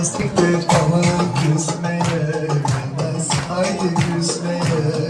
Nasiptir ama küsmeye Bilmez haydi küsmeye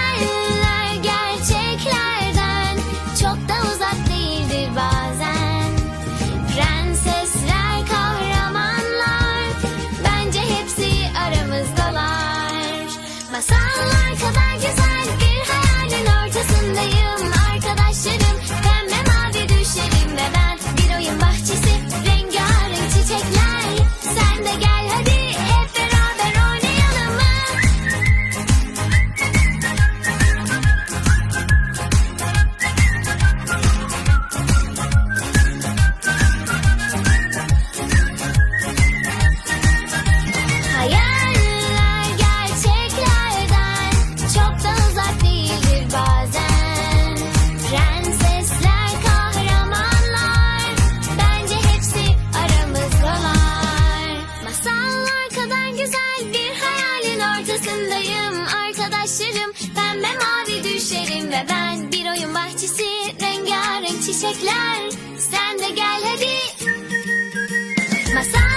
Masallar kadar güzel bir hayalin Arkadaşlarım pembe mavi düşlerim ve ben bir oyun bahçesi rengarenk çiçekler. Sen de gel hadi. Masallar